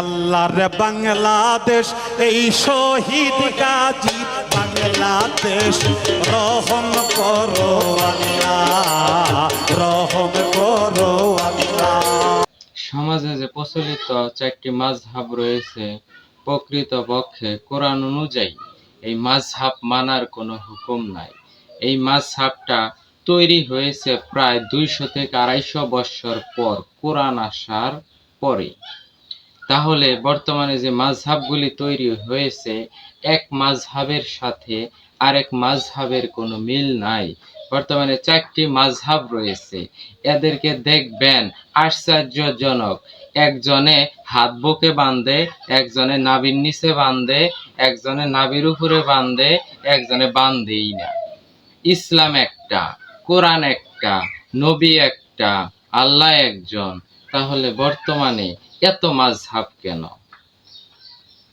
আল্লাহর বাংলাদেশ, এই শহীদ গাজী বাংলাদেশ। রহম করো রহম করো সমাজে যে প্রচলিত চারটি মাঝহাব রয়েছে, প্রকৃত পক্ষে কোরআন অনুযায়ী এই মাঝহাব মানার কোনো হুকুম নাই। এই মাঝহাবটা তৈরি হয়েছে প্রায় দুইশো থেকে আড়াইশো বৎসর পর, কোরআন আসার পরে তাহলে বর্তমানে যে মাঝহাবগুলি তৈরি হয়েছে, এক মাঝহাবের সাথে আরেক মাঝহাবের কোনো মিল নাই। বর্তমানে চারটি মাঝহাব রয়েছে। এদেরকে দেখবেন আশ্চর্যজনক। একজনে হাত বুকে বাঁধে, একজনে নাবির নিচে বাঁধে, একজনে নাবির উপরে বাঁধে, একজনে বাঁধেই না। ইসলাম একটা, কোরআন একটা, নবী একটা, আল্লাহ একজন। তাহলে বর্তমানে এত মাঝহাব কেন?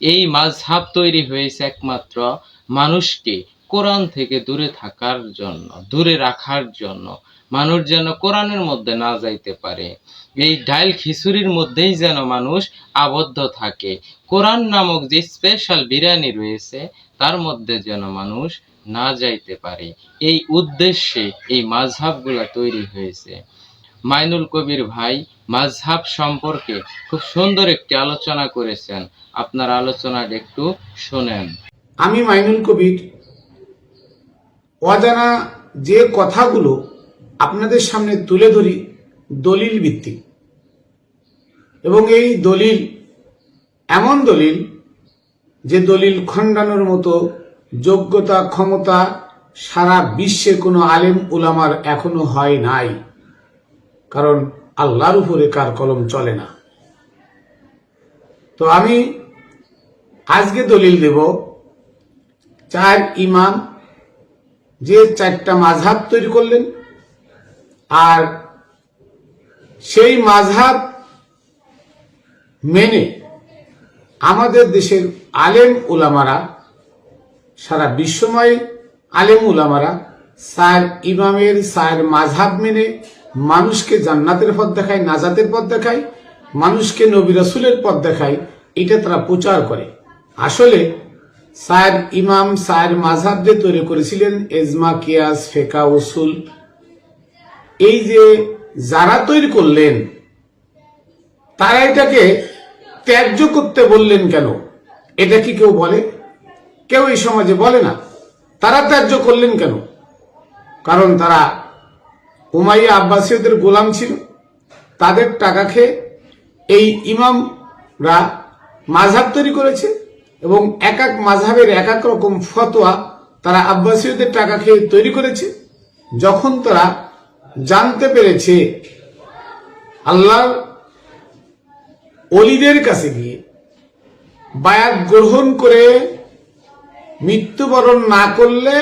এই মাঝহাব তৈরি হয়েছে একমাত্র মানুষকে কোরআন থেকে দূরে থাকার জন্য, দূরে রাখার জন্য। মানুষ যেন কোরআনের মধ্যে না যাইতে পারে। এই ডাইল খিচুড়ির মধ্যেই যেন মানুষ আবদ্ধ থাকে। কোরআন নামক যে স্পেশাল বিরিয়ানি রয়েছে, তার মধ্যে যেন মানুষ না যাইতে পারে। এই উদ্দেশ্যে এই মাঝহাবগুলা তৈরি হয়েছে। মাইনুল কবির ভাই মাঝহাব সম্পর্কে খুব সুন্দর একটি আলোচনা করেছেন। আপনার আলোচনাটা একটু শোনেন। আমি মাইনুল কবির, অজানা যে কথাগুলো আপনাদের সামনে তুলে ধরি দলিল ভিত্তিক। এবং এই দলিল এমন দলিল যে দলিল খণ্ডানোর মতো যোগ্যতা, ক্ষমতা সারা বিশ্বে কোনো আলেম উলামার এখনও হয় নাই। কারণ আল্লাহর উপরে কার কলম চলে না। তো আমি আজকে দলিল দেব, চার ইমাম যে চারটা মাঝহাব তৈরি করলেন আর সেই মাঝহাব মেনে আমাদের দেশের আলেম উলামারা, সারা বিশ্বময় আলেম উলামারা সার ইমামের সার মাঝহাব মেনে মানুষকে জান্নাতের পথ দেখায়, নাজাতের পথ দেখায়, মানুষকে নবী রসুলের পথ দেখায়, এটা তারা প্রচার করে। আসলে সায়ের ইমাম, সায়ের মাঝহাব যে তৈরি করেছিলেন, এজমা, কিয়াস, ফেকা, উসুল, এই যে যারা তৈরি করলেন, তারা এটাকে ত্যায্য করতে বললেন কেন? এটা কি কেউ বলে? কেউ এই সমাজে বলে না। তারা ত্যায্য করলেন কেন? কারণ তারা উমাইয়া আব্বাসীয়দের গোলাম ছিল। তাদের টাকা খেয়ে এই ইমামরা মাঝহাব তৈরি করেছে এবং এক এক মাঝহাবের এক এক রকম ফতোয়া তারা আব্বাসীয়দের টাকা খেয়ে তৈরি করেছে। যখন তারা জানতে পেরেছে আল্লাহর অলিদের কাছে গিয়ে বায়াত গ্রহণ করে মৃত্যুবরণ না করলে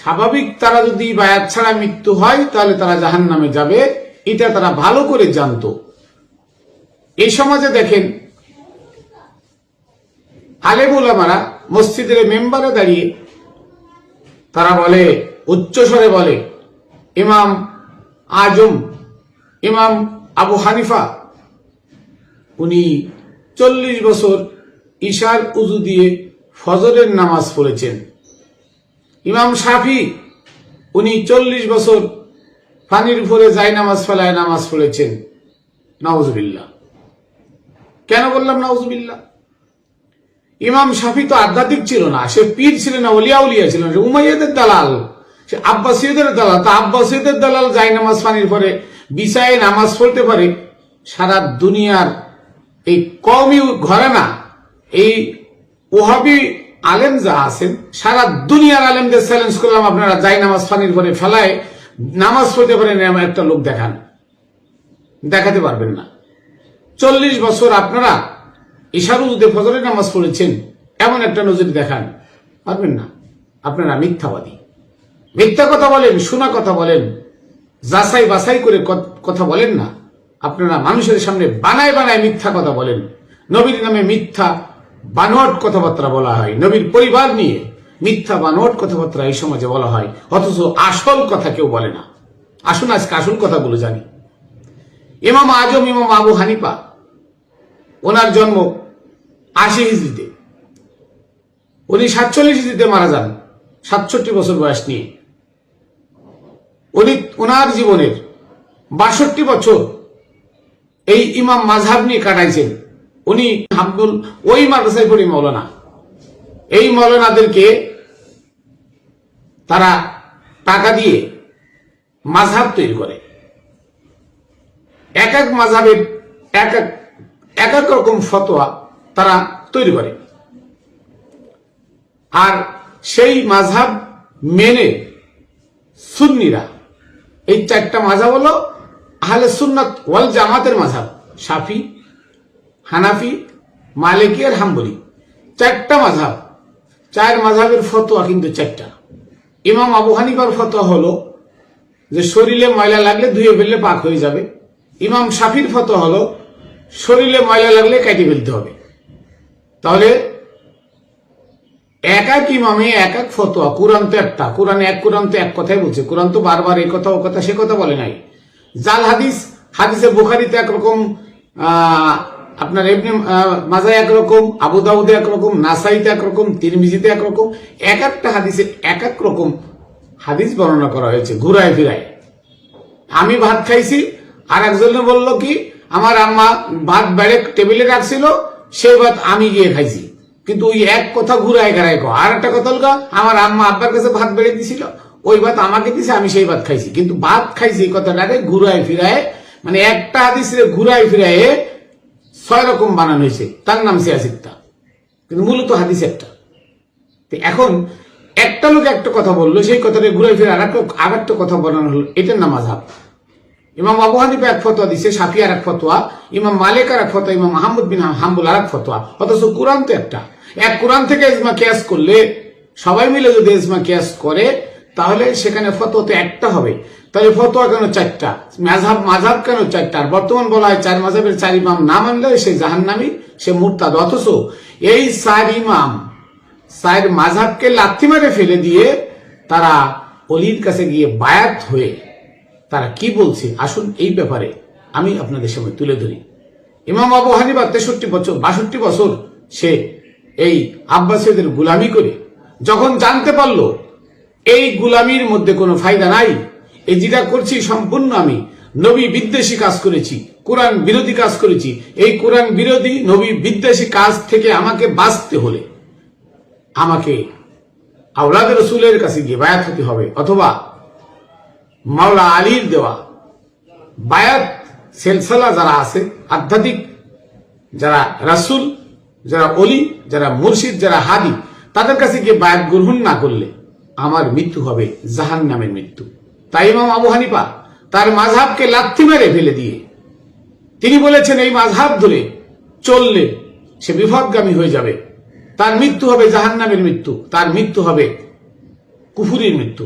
স্বাভাবিক তারা যদি বায়াত ছাড়া মৃত্যু হয়, তাহলে তারা জাহান নামে যাবে। এটা তারা ভালো করে জানতো। এই সমাজে দেখেন আলেমুলামারা মসজিদের মেম্বারে দাঁড়িয়ে তারা বলে উচ্চস্বরে বলে, ইমাম আজম, ইমাম আবু হানিফা, উনি চল্লিশ বছর ঈশার উজু দিয়ে ফজরের নামাজ পড়েছেন। ইমাম শাফি, উনি চল্লিশ বছর পানির উপরে যাই নামাজ ফেলায় নামাজ পড়েছেন। নওয়াজবিল্লা কেন বললাম নওয়াজবিল্লা ইমাম শাফি তো আধ্যাত্মিক ছিল না, সে পীর ছিলেন না, অলিয়া উলিয়া ছিলেন, সে উমাইয়াদের দালাল, সে আব্বাসীয়দের দালাল। তা আব্বাসীয়দের দালাল যাই নামাজ পানির পরে, বিছায় নামাজ পড়তে পারে, সারা দুনিয়ার এই কমই ঘরে না, এই ওহাবি আলেম যা আছেন, সারা দুনিয়ার আলেমদের চ্যালেঞ্জ করলাম, আপনারা যাই নামাজ পানির পরে ফেলায়, নামাজ পড়তে পারেন এমন একটা লোক দেখান। দেখাতে পারবেন না। চল্লিশ বছর আপনারা ইশারুদ্দে ফজরের নামাজ পড়েছেন, এমন একটা নজর দেখান। পারবেন না। আপনারা মিথ্যাবাদী। মিথ্যা কথা বলেন শোনা কথা বলেন, যাচাই বাছাই করে কথা বলেন না। আপনারা মানুষের সামনে বানায় বানায় মিথ্যা কথা বলেন। নবীর নামে মিথ্যা বানোয়াট কথাবার্তা বলা হয়, নবীর পরিবার নিয়ে মিথ্যা বানোয়াট কথাবার্তা এই সমাজে বলা হয়, অথচ আসল কথা কেউ বলে না। আসুন আজকে আসল কথাগুলো জানি। ইমাম আজম, ইমাম আবু হানিফা, ওনার জন্ম আশি হিজড়িতে। উনি সাতচল্লিশ হিজড়িতে মারা যান, সাতষট্টি বছর বয়স নিয়ে। উনি ওনার জীবনের বাষট্টি বছর এই ইমাম মাঝহাব নিয়ে কাটাইছেন। উনি হাম্বুল ওই মাদ্রাসায় পড়ি মৌলানা। এই মৌলানাদেরকে তারা টাকা দিয়ে মাঝহাব তৈরি করে। এক এক মাঝহাবের এক এক রকম ফতোয়া তারা তৈরি করে। আর সেই মাঝহাব মেনে সুন্নিরা, এই চারটা মাঝহাব হলো আহলে সুন্নাত ওয়াল জামাতের মাঝাব সাফি হানাফি, মালিকি আর হাম্বলি। চারটা মাঝাব চার মাঝাবের ফতোয়া কিন্তু চারটা। ইমাম আবু হানিফার ফতোয়া হলো যে শরীরে ময়লা লাগলে ধুয়ে ফেললে পাক হয়ে যাবে। ইমাম সাফির ফতোয়া হলো শরীরে ময়লা লাগলে কেটে ফেলতে হবে। তাহলে এক এক ইমামে এক এক ফতোয়া। কোরআন তো একটা। কোরআন এক, কোরআন তো এক কথাই বলছে। কোরআন তো বারবার এই কথা, ও কথা, সে কথা বলে নাই। জাল হাদিস, হাদিসে বুখারিতে একরকম আপনার এমনি মাজায় একরকম আবু দাউদে একরকম নাসাইতে একরকম তিরমিজিতে একরকম এক একটা হাদিসে এক এক রকম হাদিস বর্ণনা করা হয়েছে, ঘুরায় ফিরায়। আমি ভাত খাইছি আর একজনে বলল কি, আমার আম্মা ভাত বেড়ে টেবিলে রাখছিল, সেই ভাত আমি গিয়ে খাইছি। কিন্তু ওই এক কথা ঘুরায় গেড়ায় কো আর একটা কথা হলো আমার আম্মা আব্বার কাছে ভাত বেড়ে দিছিল, ওই ভাত আমাকে দিছে, আমি সেই ভাত খাইছি। কিন্তু ভাত খাইছি এই কথাটাকে ঘুরায় ফিরায় মানে একটা হাদিসে ঘুরায় ফিরায় ছয় রকম বানানো হয়েছে। তার নাম সিয়াসিকটা কিন্তু মূলত হাদিস একটা। এখন একটা লোক একটা কথা বলল, সেই কথাটা ঘুরে ফিরে আর একটা কথা বানানো হলো, এটার নাম আজহাব। ইমাম আবু হানিফা এক ফতোয়া দিছে সাফি আর এক ফতোয়া, ইমাম মালিক আর এক ফতোয়া, ইমাম মাহমুদ বিন হাম্বুল আর এক ফতোয়া। অথচ কোরআন তো একটা। এক কোরআন থেকে ইজমা কেয়াস করলে সবাই মিলে যদি ইজমা কেয়াস করে, তাহলে সেখানে ফতোয়া তো একটা হবে। তাহলে ফতোয়া কেন চারটা? মাঝহাব মাঝহাব কেন চারটা? বর্তমান বলা হয় চার মাঝহাবের চার ইমাম না মানলে সে জাহান্নামি, সে মুরতাদ। অথচ এই চার ইমাম সাইড মাঝাবকে লাথি মারে ফেলে দিয়ে তারা অলির কাছে গিয়ে বায়াত হয়ে তারা কি বলছে? আসুন এই ব্যাপারে আমি আপনাদের সামনে তুলে ধরি। ইমাম আবু হানিফা তেষট্টি বছর, বাষট্টি বছর সে এই আব্বাসীদের গুলামি করে, যখন জানতে পারল এই গুলামির মধ্যে কোনো ফায়দা নাই এই যেটা করছি সম্পূর্ণ আমি। নবী বিদ্বেষী কাজ করেছি, কোরআন বিরোধী কাজ করেছি। এই কোরআন বিরোধী নবী বিদ্বেষী কাজ থেকে আমাকে বাঁচতে হলে আমাকে আওলাদ রসুলের কাছে গিয়ে বায়াত হতে হবে অথবা মাওলা আলীর দেওয়া বায়াত সেলসালা যারা আছে, আধ্যাত্মিক যারা রাসুল, যারা অলি যারা মুর্শিদ, যারা হাদি, তাদের কাছে গিয়ে বায়াত গ্রহণ না করলে আমার মৃত্যু হবে জাহান নামের মৃত্যু। তাই ইমাম আবু হানিফা তার মাঝহাবকে লাথি মেরে ফেলে দিয়ে। তিনি বলেছেন, এই মাঝহাব ধরে চললে সে বিপদগামী হয়ে যাবে। তার মৃত্যু হবে জাহান্নামের মৃত্যু, তার মৃত্যু হবে কুফুরির মৃত্যু।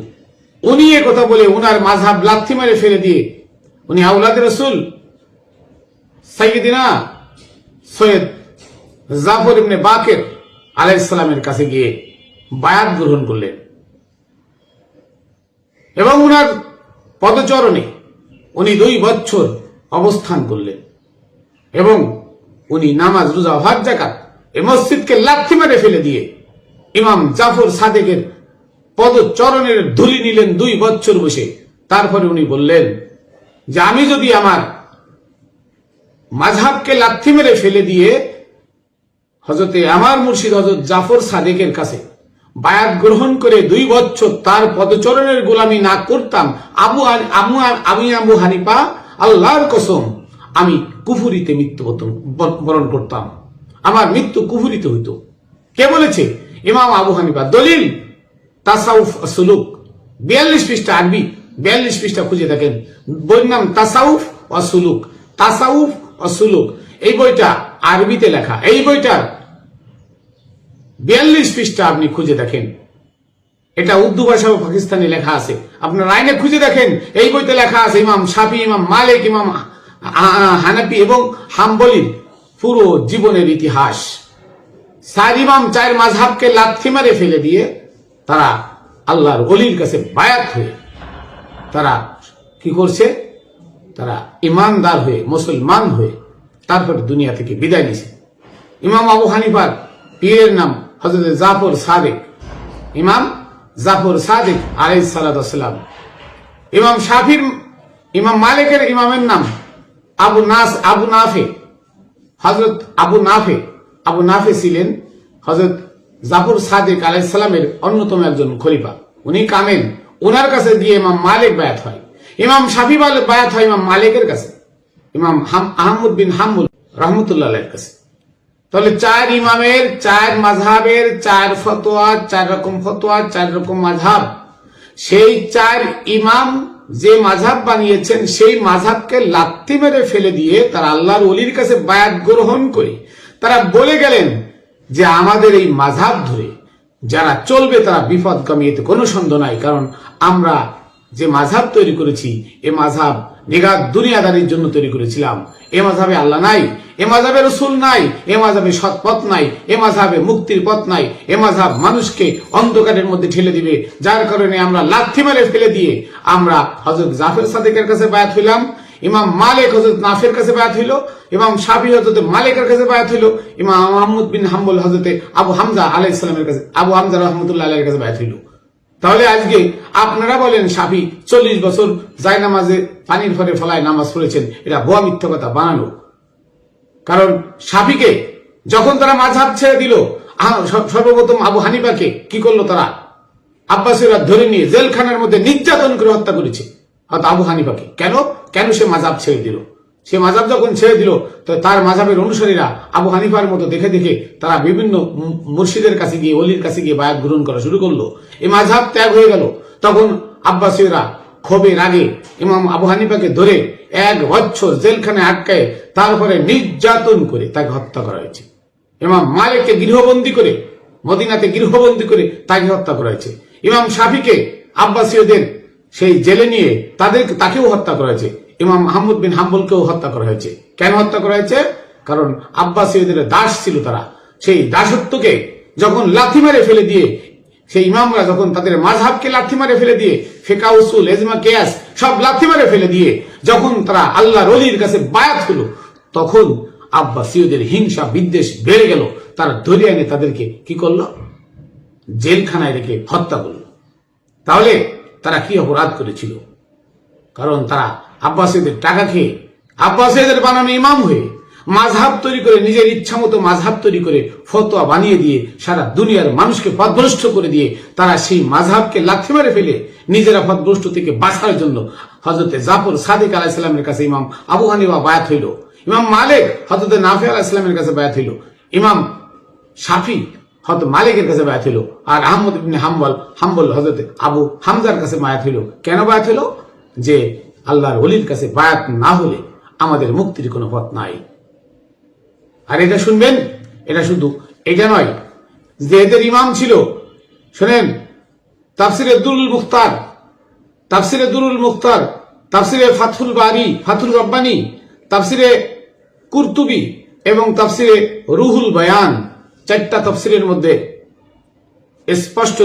উনি এ কথা বলে উনার মাঝহাব লাথি মেরে ফেলে দিয়ে উনি আউলাদ রসুল সাইদিনা সৈয়দ জাফর ইবনে বাকের আলাইসালামের কাছে গিয়ে বায়াত গ্রহণ করলেন। এবং উনার পদচরণে উনি দুই বছর অবস্থান করলেন। এবং উনি নামাজ, রোজা, হজ জাকাত এ মসজিদকে লাথি মেরে ফেলে দিয়ে ইমাম জাফর সাদেকের পদচরণের ধুলি নিলেন দুই বছর বসে। তারপরে উনি বললেন যে, আমি যদি আমার মাঝহাবকে লাথি মেরে ফেলে দিয়ে হজরতে আমার মুর্শিদ হজরত জাফর সাদেকের কাছে বায়াত গ্রহণ করে দুই বছর তার পদচরণের গোলামি না করতাম, আবু আমু আমি আবু হানিফা, আল্লাহর কসম, আমি কুফুরিতে মৃত্যু বরণ করতাম। আমার মৃত্যু কুফুরিতে হইতো। কে বলেছে? ইমাম আবু হানিফা। দলিল, তাসাউফ সুলুক। বিয়াল্লিশ পৃষ্ঠা আরবি। বিয়াল্লিশ পৃষ্ঠা খুঁজে দেখেন। বইয়ের নাম তাসাউফ অসুলুক তাসাউফ অসুলুক এই বইটা আরবিতে লেখা। এই বইটার বিয়াল্লিশ পৃষ্ঠা আপনি খুঁজে দেখেন। এটা উর্দু ভাষা ও পাকিস্তানি লেখা আছে। আপনার আইনে খুঁজে দেখেন, এই বইতে লেখা আছে, ইমাম শাফি, ইমাম মালিক, ইমাম হানাপি এবং হাম্বলির পুরো জীবনের ইতিহাস। চার ইমাম, চার মাঝহাবকে লাথি মারে ফেলে দিয়ে তারা আল্লাহর অলির কাছে বায়াত হয়ে তারা কি করছে? তারা ইমানদার হয়ে, মুসলমান হয়ে তারপরে দুনিয়া থেকে বিদায় নিছে ইমাম আবু হানিফার পীরের নাম হজরত জাফর সাদেক, ইমাম জাফর সাদেক আলাই সালাম। ইমাম শাফির, ইমাম মালিকের ইমামের নাম আবু নাস, আবু নাফে। হজরত আবু নাফে আবু নাফে ছিলেন হজরত জাফর সাদেক আলাইসালামের অন্যতম একজন খলিফা। উনি কামেন ওনার কাছে গিয়ে ইমাম মালিক বায়াত হয়। ইমাম শাফি বায়াত হয় ইমাম মালিকের কাছে। ইমাম হাম- আহমদ বিন হামুল রহমতুল্লাহ কাছে। তাহলে চার ইমামের, চার মাঝহাবের চার ফতোয়া, চার রকম ফতোয়া, চার রকম মাঝহাব সেই চার ইমাম যে মাঝহাব বানিয়েছেন, সেই মাঝহাবকে লাত্তি মেরে ফেলে দিয়ে তারা আল্লাহর অলির কাছে বায়াত গ্রহণ করে। তারা বলে গেলেন যে, আমাদের এই মাঝহাব ধরে যারা চলবে তারা বিপদগামী, এতে কোনো সন্দেহ নাই, কারণ আমরা যে মাঝহাব তৈরি করেছি, এ মাঝহাব নিগাদ দুনিয়াদারির জন্য তৈরি করেছিলাম। এ মাঝহাবে আল্লাহ নাই, এ মাঝহাবে রসুল নাই, এ মাঝহাবে সৎ পথ নাই, এ মাঝহাবে মুক্তির পথ নাই, এ মাঝহাব মানুষকে অন্ধকারের মধ্যে ঠেলে দিবে, যার কারণে আমরা লাথি মেরে ফেলে দিয়ে আমরা হজরত জাফর সাদেকের কাছে বায়াত হইলাম, ইমাম মালিক হজরত নাফের কাছে বায়াত হইল, ইমাম শাফি হজরত মালিকের কাছে বায়াত হইল, ইমাম মাহমুদ বিন হাম্বল হজরতে আবু হামজা ইসলামের কাছে, আবু হামজা রহমতুল্লাহ আলাইয়ের কাছে বায়াত হইল। তাহলে আজকে আপনারা বলেন, সাফি চল্লিশ বছর যায় নামাজে পানির ফলে ফলায় নামাজ পড়েছেন, এটা ভুয়া মিথ্যা কথা, বানানো। কারণ সাফিকে যখন তারা মাঝহাব ছেড়ে দিল সর্বপ্রথম আবু হানিফাকে কি করল তারা? আব্বাসীরা ধরে নিয়ে জেলখানার মধ্যে নির্যাতন করে হত্যা করেছে। হয়তো আবু হানিফাকে। কেন? কেন সে মাঝাব ছেড়ে দিল? সে মাঝাব যখন ছেড়ে দিল, তো তার মাঝাবের অনুসারীরা আবু হানিফার মতো দেখে দেখে তারা বিভিন্ন মুর্শিদের কাছে গিয়ে অলির কাছে গিয়ে বায়াত গ্রহণ করা শুরু করল। এই মাঝাব ত্যাগ হয়ে গেল। তখন আব্বাসীরা ক্ষোভে রাগে ইমাম আবু হানিফাকে ধরে এক বছর জেলখানে আটকায় তারপরে নির্যাতন করে তাকে হত্যা করা হয়েছে। ইমাম মালিককে গৃহবন্দী করে, মদিনাতে গৃহবন্দী করে তাকে হত্যা করা হয়েছে। ইমাম শাফিকে আব্বাসীয়দের সেই জেলে নিয়ে তাদের তাকেও হত্যা করা হয়েছে। ইমাম মাহমুদ বিন হাম্বলকেও হত্যা করা হয়েছে। কেন হত্যা করা হয়েছে? কারণ আব্বাসীয়দের দাস ছিল তারা। সেই দাসত্বকে যখন লাথি মেরে ফেলে দিয়ে, সেই ইমামরা যখন তাদের মাঝহাবকে লাথি মারে ফেলে দিয়ে, ফেকা উসুল, এজমা কেয়াস, সব লাথি মারে ফেলে দিয়ে যখন তারা আল্লাহ রলির কাছে বায়াত হলো, তখন আব্বাসীয়দের হিংসা, বিদ্বেষ বেড়ে গেল। তারা ধরে এনে তাদেরকে কি করল? জেলখানায় রেখে হত্যা করল। তাহলে তারা কি অপরাধ করেছিল? কারণ তারা আব্বাসীদের টাকা খেয়ে, আব্বাসীদের বানানো ইমাম হয়ে মাঝহাব তৈরি করে, নিজের ইচ্ছা মতো মাঝহাব তৈরি করে ফতোয়া বানিয়ে দিয়ে সারা দুনিয়ার মানুষকে পথভ্রষ্ট করে দিয়ে তারা সেই মাঝহাবকে লাথি মেরে ফেলে নিজেরা পথভ্রষ্ট থেকে বাঁচার জন্য হজরতে জাফর সাদিক আলাইসালামের কাছে ইমাম আবু হানিবা বায়াত হইল। ইমাম মালিক হজরতে নাফি আলাইসালামের কাছে বায়াত হইল। ইমাম শাফি হত মালিকের কাছে বায়াত হইল। আর আহমদ ইবনে হাম্বল হাম্বল হজরত আবু হামজার কাছে বায়াত হইল। কেন বায়াত হইল? যে আল্লাহর অলির কাছে বায়াত না হলে আমাদের মুক্তির কোনো পথ নাই। আর এটা শুনবেন? এটা শুধু, এটা নয় যে এদের ইমাম ছিল, শোনেন, তাফসিরে দুরুল মুখতার, তাফসিরে দুরুল মুখতার, তাফসিরে ফাথুল বারি ফাথুল রব্বানি, তাফসিরে কুরতুবি এবং তাফসিরে রুহুল বয়ান, চারটা তফসিরের মধ্যে স্পষ্ট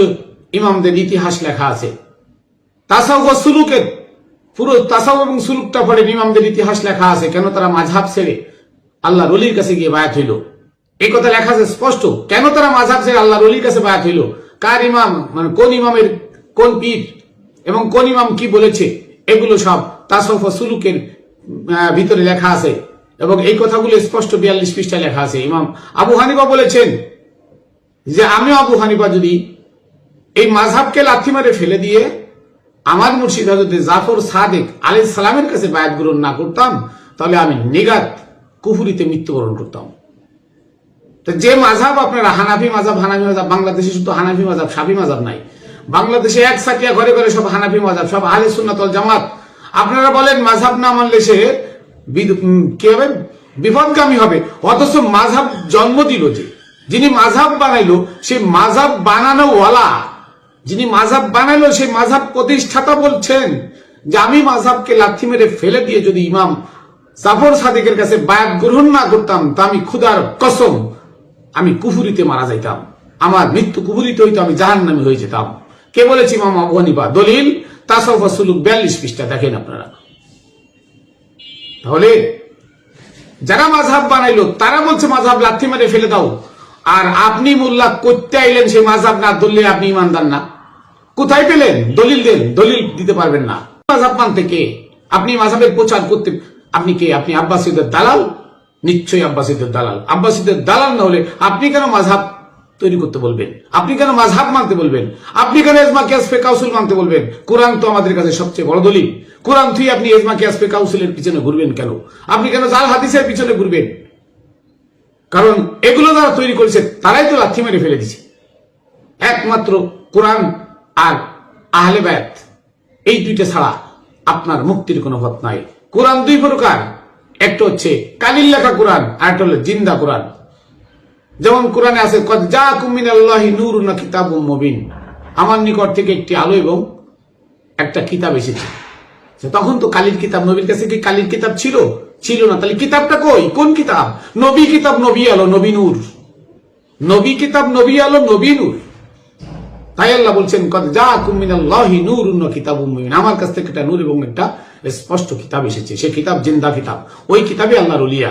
ইমামদের ইতিহাস লেখা আছে। তাসাউফ ও সুলুকের পুরো তাসাউ এবং সুলুকটা পড়ে ইমামদের ইতিহাস লেখা আছে। কেন তারা মাঝহাব ছেড়ে আল্লাহ রলির কাছে গিয়ে বায়াত হইল? এই কথা লেখা আছে স্পষ্ট। কেন তারা মাঝহাব ছেড়ে আল্লাহ রলির কাছে বায়াত হইল? কার ইমাম? মানে কোন ইমামের কোন পীর? এবং কোন ইমাম কি বলেছে? এগুলো সব তাসফ সুলুকের ভিতরে লেখা আছে। এবং এই কথাগুলো স্পষ্ট বিয়াল্লিশ পৃষ্ঠায় লেখা আছে। ইমাম আবু হানিফা বলেছেন যে, আমিও আবু হানিফা যদি এই মাঝহাবকে লাথি মারে ফেলে দিয়ে আমার মুর্শিদ হজরত জাফর সাদেক আলী সালামের কাছে বায়াত গ্রহণ না করতাম, তাহলে আমি নিগাত কুফুরিতে মৃত্যুবরণ করতাম। তো যে মাঝহাব আপনারা, হানাফি মাঝাব হানাফি মাঝাব বাংলাদেশে শুধু হানাফি মাঝাব সাফি মাঝাব নাই। বাংলাদেশে এক সাকিয়া ঘরে ঘরে সব হানাফি মাঝাব সব আহলে সুন্নাতল জামাত। আপনারা বলেন মাঝহাব না মানলে সে কি হবে? বিপদগামী হবে। অথচ মাঝহাব জন্ম দিল যে। যিনি মাঝহাব বানাইলো, সে মাঝহাব বানানো ওয়ালা যিনি মাঝহাব বানাইলো সেই মাঝাব প্রতিষ্ঠাতা বলছেন যে আমি মাঝাবকে লাথি মেরে ফেলে দিয়ে যদি ইমাম জাফর সাদিকের কাছে বায়াত গ্রহণ না করতাম, তা আমি খুদার কসম, আমি কুফুরিতে মারা যাইতাম। আমার মৃত্যু কুফুরিতে হইতো, আমি জাহান নামে হয়ে যেতাম। কে বলেছি ইমাম আবু দলিল সুলুক বিয়াল্লিশ পৃষ্ঠা, দেখেন আপনারা। তাহলে, যারা মাঝহাব বানাইলো, তারা বলছে মাঝাব লাথি মেরে ফেলে দাও। আর আপনি মোল্লা করতে আইলেন সেই মাঝহাব না ধরলে আপনি ইমানদার না। কোথায় পেলেন? দলিল দেন, দলিল দিতে পারবেন না। মাঝহাব মানতে কে? আপনি মাঝহাবের প্রচার করতে, আপনি কে? আপনি আব্বাসীদের দালাল? নিশ্চয়ই আব্বাসীদের দালাল। আব্বাসীদের দালাল না হলে আপনি কেন মাঝহাব তৈরি করতে বলবেন? আপনি কেন মাঝহাব মানতে বলবেন? আপনি কেন এজমা কিয়াস কাউসুল মানতে বলবেন? কোরআন তো আমাদের কাছে সবচেয়ে বড় দলিল। কোরআন তুই আপনি এজমা কিয়াস কাউসুলের পিছনে ঘুরবেন কেন? আপনি কেন জাল হাদিসের পিছনে ঘুরবেন? কারণ এগুলো যারা তৈরি করেছে, তারাই তো লাথি মেরে ফেলে দিছে একমাত্র কোরআন আর আহলে ব্যাত এই দুইটা ছাড়া আপনার মুক্তির কোনো পথ নাই। কোরআন দুই প্রকার। একটা হচ্ছে কালিল লেখা কোরআন, আর একটা হলো জিন্দা কোরআন। যেমন কোরআনে আছে আমার নিকট থেকে একটি আলো এবং একটা কিতাব এসেছে। তখন তো কালির কিতাব, নবীর কাছে কি কালির কিতাব ছিল? ছিল না, তাহলে কিতাবটা কই? কোন কিতাব? নবী কিতাব নবী আলো, নবী নূর। নবী কিতাব নবী আলো, নবী নূর। তাই আল্লাহ বলছেন, কদ যা কুমিনাল্লাহি নূর উন্ন কিতাব আমার কাছ থেকে একটা নূর এবং একটা স্পষ্ট কিতাব এসেছে। সে কিতাব জিন্দা কিতাব। ওই কিতাবে আল্লাহর অলিয়া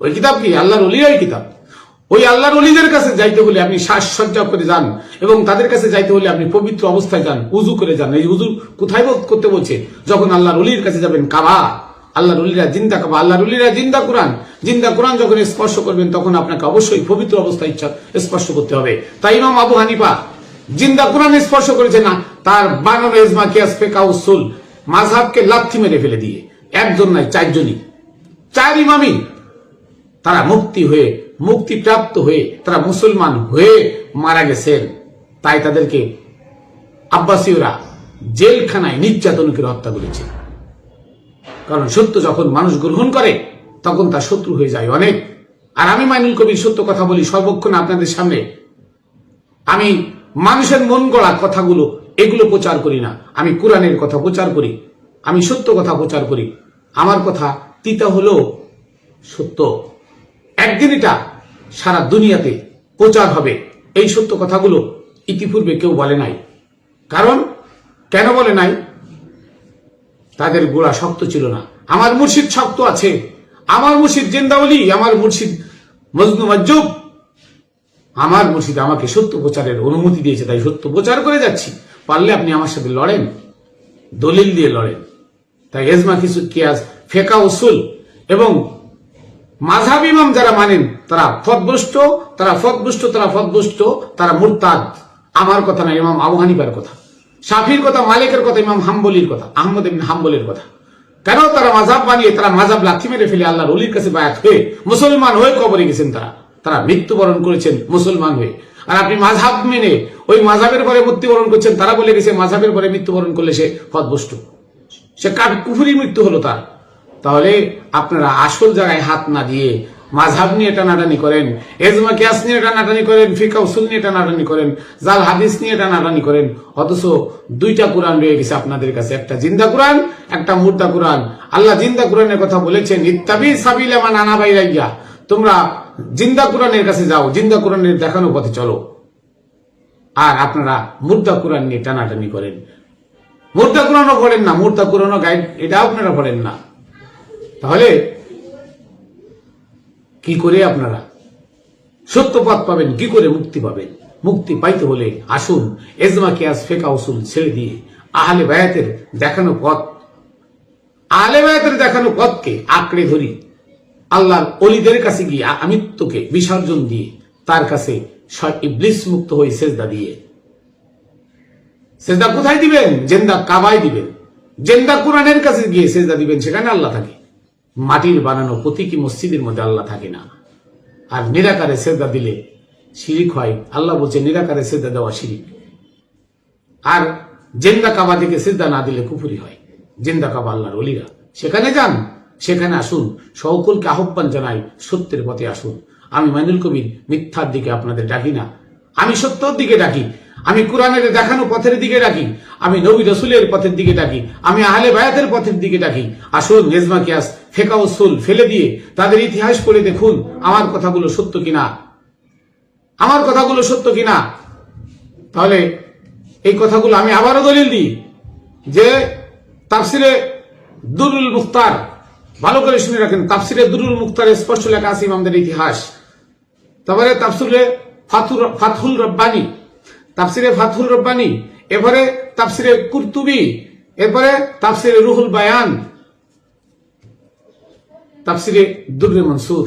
ওই কিতাব কি? আল্লাহর অলিয়াই কিতাব। ওই আল্লাহর অলিদের কাছে যাইতে হলে আপনি শ্বাসসজ্জা করে যান এবং তাদের কাছে যাইতে হলে আপনি পবিত্র অবস্থায় যান উজু করে যান। এই উজু কোথায় করতে বলছে? যখন আল্লাহর অলির কাছে যাবেন, কাবা। আল্লাহর অলিরা জিন্দা কাবা আল্লাহর অলিরা জিন্দা কোরআন। জিন্দা কোরআন যখন স্পর্শ করবেন, তখন আপনাকে অবশ্যই পবিত্র অবস্থায় ইচ্ছা স্পর্শ করতে হবে। তাই ইমাম আবু হানিফা জিন্দা কোরআন স্পর্শ করেছে না, তার বানানো ইজমা কিয়াস ফেকা উসুল মাঝহাবকে লাথি মেরে ফেলে দিয়ে। একজন নাই চারজনই। চার ইমামই তারা মুক্তি হয়ে, মুক্তিপ্রাপ্ত হয়ে, তারা মুসলমান হয়ে মারা গেছেন। তাই তাদেরকে আব্বাসীয়রা জেলখানায় নির্যাতন করে হত্যা করেছে। কারণ সত্য যখন মানুষ গ্রহণ করে, তখন তার শত্রু হয়ে যায় অনেক। আর আমি মাইনুল কবির সত্য কথা বলি সর্বক্ষণ আপনাদের সামনে। আমি মানুষের মন গড়া কথাগুলো, এগুলো প্রচার করি না। আমি কোরআনের কথা প্রচার করি, আমি সত্য কথা প্রচার করি। আমার কথা তিতা হলো সত্য। একদিন এটা সারা দুনিয়াতে প্রচার হবে। এই সত্য কথাগুলো ইতিপূর্বে কেউ বলে নাই। কারণ? কেন বলে নাই? তাদের গোড়া শক্ত ছিল না। আমার মুর্শিদ শক্ত আছে। আমার মুর্শিদ জেন্দাওলি আমার মুর্শিদ মজনু মজ্জুব আমার মুর্শিদ আমাকে সত্য প্রচারের অনুমতি দিয়েছে, তাই সত্য প্রচার করে যাচ্ছি। পারলে আপনি আমার সাথে লড়েন, দলিল দিয়ে লড়েন। তাই এজমা কিছু কিয়াস ফেকা উসুল এবং মাঝাব ইমাম যারা মানেন, তারা ফদবুষ্ট তারা ফদবুষ্ট তারা ফদবুষ্ট তারা মুরতাদ। আমার কথা না, ইমাম আবু কথা। শাফির কথা, মালিকের কথা, ইমাম হাম্বলির কথা, আহমদ ইবিন হাম্বলের কথা। কেন তারা মাঝাব বানিয়ে, তারা মাঝাব লাথি মেরে ফেলে আল্লাহর অলির কাছে বায়াত হয়ে, মুসলমান হয়ে কবরে গেছেন তারা? তারা মৃত্যুবরণ করেছেন মুসলমান হয়ে। আর আপনি মাঝাব মেনে ওই মাঝাবের পরে মৃত্যুবরণ করছেন, তারা বলে গেছে মাঝাবের পরে মৃত্যুবরণ করলে সে ফদবুষ্ট সে কার কুফুরি মৃত্যু হলো তার। তাহলে আপনারা আসল জায়গায় হাত না দিয়ে মাঝহাব নিয়ে টানাটানি করেন, এজমা কিয়াস নিয়ে টানাটানি করেন, ফিকা উসুল নিয়ে টানাটানি করেন, জাল হাদিস নিয়ে টানাটানি করেন, অথচ দুইটা কোরআন রয়ে গেছে আপনাদের কাছে। একটা জিন্দা কোরআন, একটা মুর্দা কোরআন। আল্লাহ জিন্দা কোরআনের কথা বলেছেন, ইত্তাবি সাবিলা নানা আনা বাইরাইয়া। তোমরা জিন্দা কোরআনের কাছে যাও, জিন্দা কোরআনের দেখানো পথে চলো। আর আপনারা মুর্দা কোরআন নিয়ে টানাটানি করেন। মুর্দা কোরআনও পড়েন না, মুর্দা কোরআনও গাইড, এটা আপনারা পড়েন না। তাহলে কি করে আপনারা? সত্য পথ পাবেন, কি করে মুক্তি পাবেন? মুক্তি পাইতে হলে আসুন, এজমা কিয়াস ফেকা উসুল ছেড়ে দিয়ে আহলে বায়াতের দেখানো পথ, আহলে বায়াতের দেখানো পথকে আঁকড়ে ধরি। আল্লাহর অলিদের কাছে গিয়ে, আমিত্বকে বিসর্জন দিয়ে তার কাছে মুক্ত হয়ে সেজদা দিয়ে। সেজদা কোথায় দিবেন? জেন্দা কাবায় দিবেন। জেন্দা কোরআনের কাছে গিয়ে সেজদা দিবেন, সেখানে আল্লাহ থাকে। মাটির বানানো প্রতীকী মসজিদের মধ্যে আল্লাহ থাকে না। আর নিরাকারে সেজদা দিলে শিরিক হয়। আল্লাহ বলছে, নিরাকারে সেজদা দেওয়া শিরিক। আর জেন্দা কাবা দিকে সেজদা না দিলে কুপুরি হয়। জেন্দা কাবা আল্লাহর অলিরা সেখানে যান, সেখানে আসুন। সকলকে আহ্বান জানাই, সত্যের পথে আসুন। আমি মাইনুল কবির মিথ্যার দিকে আপনাদের ডাকি না। আমি সত্যর দিকে ডাকি। আমি কোরআনের দেখানো পথের দিকে ডাকি, আমি নবী রসুলের পথের দিকে ডাকি, আমি আহলে বায়াতের পথের দিকে ডাকি। আসুন নেজমা কিয়াস, ফেকা উসুল ফেলে দিয়ে তাদের ইতিহাস পড়ে দেখুন, আমার কথাগুলো সত্য কিনা? আমার কথাগুলো সত্য কিনা? তাহলে এই কথাগুলো আমি আবারও দলিল দিই, যে তাফসিরে দুরুল মুখতার, ভালো করে শুনে রাখেন, তাফসিরে দুরুল মুক্তারে স্পষ্ট লেখা আছে ইমামদের ইতিহাস। তারপরে তাফসিরে ফাতুর ফাতুল রব্বানি তাফসিরে ফাথুল রব্বানি, এরপরে তাফসিরে কুরতুবি, এরপরে তাফসিরে রুহুল বায়ান, তাফসিরে দুর্রে মনসুর।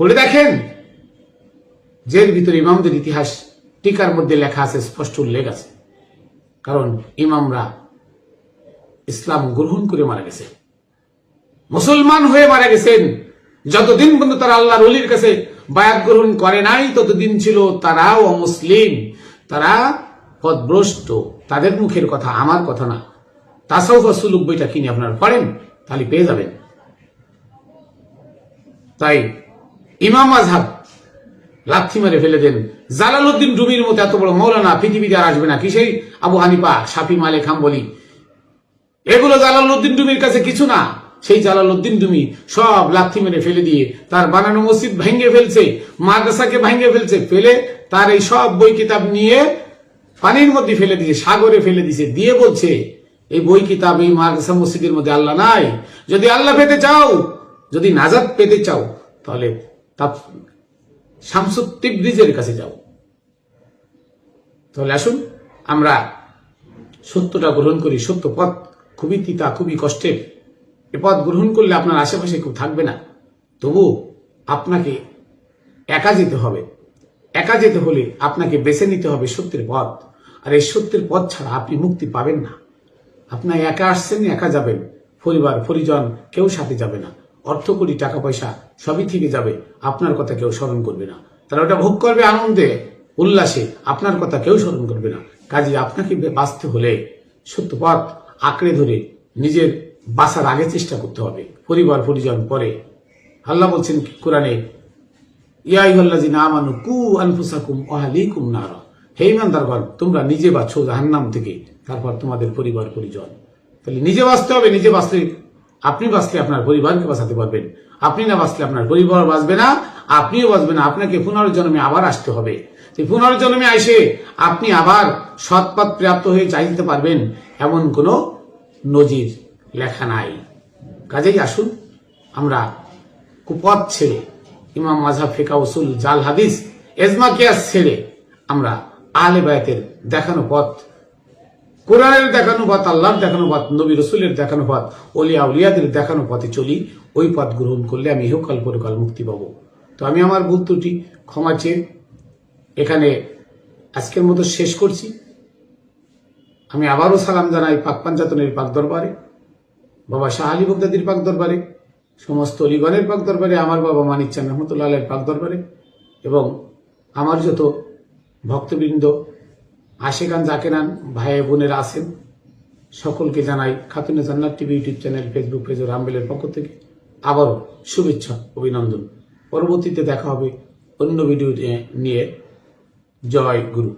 পড়ে দেখেন যের ভিতরে ইমামদের ইতিহাস টিকার মধ্যে লেখা আছে, স্পষ্ট উল্লেখ আছে। কারণ ইমামরা ইসলাম গ্রহণ করে মারা গেছে। মুসলমান হয়ে মারা গেছেন। যতদিন পর্যন্ত তারা আল্লাহর অলির কাছে বায়াত গ্রহণ করে নাই, ততদিন ছিল তারাও অমুসলিম পদভ্রষ্ট। তাদের মুখের কথা, আমার কথা না। তাসাউফ সুলুক বইটা কিনে আপনারা পড়েন, তাহলে পেয়ে যাবেন। তাই ইমাম আজহাব লাথি মেরে ফেলে দেন। জালালউদ্দিন ডুমির মতো এত বড় মৌলানা পৃথিবীতে আর আসবে না। কিসেই আবু হানিফা সাফি মালে খাম বলি এগুলো জালালউদ্দিন ডুমির কাছে কিছু না। সেই জালালউদ্দিন তুমি সব লাথি মেরে ফেলে দিয়ে তার বানানো মসজিদ ভেঙে ফেলছে, মাদ্রাসাকে ভেঙে ফেলছে, ফেলে তার এই সব বই কিতাব নিয়ে পানির মধ্যে ফেলে দিয়েছে, সাগরে ফেলে দিয়েছে, দিয়ে বলছে, এই বই কিতাব এই মাদ্রাসা মসজিদের মধ্যে আল্লাহ নাই। যদি আল্লাহ পেতে চাও, যদি নাজাদ পেতে চাও, তাহলে তা শামসুদ তিব্রিজের কাছে যাও। তাহলে আসুন, আমরা সত্যটা গ্রহণ করি, সত্য পথ খুবই তিতা, খুবই কষ্টের। এ পথ গ্রহণ করলে আপনার আশেপাশে কেউ থাকবে না। তবু আপনাকে একা যেতে হবে। একা যেতে হলে আপনাকে বেছে নিতে হবে সত্যের পথ। আর এই সত্যের পথ ছাড়া আপনি মুক্তি পাবেন না। আপনার একা আসছেন, একা যাবেন। পরিবার, পরিজন কেউ সাথে যাবে না। অর্থ কোটি টাকা পয়সা সবই থেকে যাবে। আপনার কথা কেউ স্মরণ করবে না। তারা ওটা ভোগ করবে আনন্দে, উল্লাসে। আপনার কথা কেউ স্মরণ করবে না। কাজে আপনাকে বাঁচতে হলে সত্য পথ আঁকড়ে ধরে নিজের বাঁচার আগে চেষ্টা করতে হবে। পরিবার, পরিজন, পরে। আল্লাহ বলছেন কোরআনে? ইয়াইহল্লাজি না মানু কু আনফুসাকুম ওয়াহালিকুম নারা। হে ইমানদারগণ তোমরা নিজে বাঁচো জাহান্নাম থেকে, তারপর তোমাদের পরিবার, পরিজন। তাহলে নিজে বাঁচতে হবে, নিজে বাঁচলে আপনি বাঁচলে আপনার পরিবারকে বাঁচাতে পারবেন। আপনি না বাঁচলে আপনার পরিবার বাঁচবে না, আপনিও বাঁচবেন না। আপনাকে পুনর্জন্মে আবার আসতে হবে। পুনর্জন্মে আসে আপনি আবার সৎপথ প্রাপ্ত হয়ে চাইতে পারবেন, এমন কোনো নজির লেখা নাই। কাজেই আসুন, আমরা কুপথ ছেড়ে ইমাম মাঝহাব ফেকা উসুল জাল হাদিস, এজমা কিয়াস ছেড়ে আমরা আহলে বায়াতের দেখানো পথ, কোরআনের দেখানো পথ, আল্লাহর দেখানো পথ, নবী রসুলের দেখানো পথ, অলিয়া উলিয়াদের দেখানো পথে চলি, ওই পথ গ্রহণ করলে আমি ইহকাল পরকাল মুক্তি পাবো। তো আমি আমার ভুল ত্রুটি, ক্ষমা চেয়ে এখানে আজকের মতো শেষ করছি। আমি আবারও সালাম জানাই পাক পাঞ্জাতনের পাক দরবারে। বাবা শাহ আলী বগদাদির পাক দরবারে সমস্ত অলিগণের পাক দরবারে আমার বাবা মানিক চান রহমতুল্লাহ আলের পাক দরবারে এবং আমার যত ভক্তবৃন্দ আশেকান জাকেরান ভাই বোনেরা আছেন, সকলকে জানাই Khatune Jannat TV YouTube channel, Facebook page রামবেলের পক্ষ থেকে আবারও শুভেচ্ছা, অভিনন্দন। পরবর্তীতে দেখা হবে অন্য ভিডিও নিয়ে। জয় গুরু।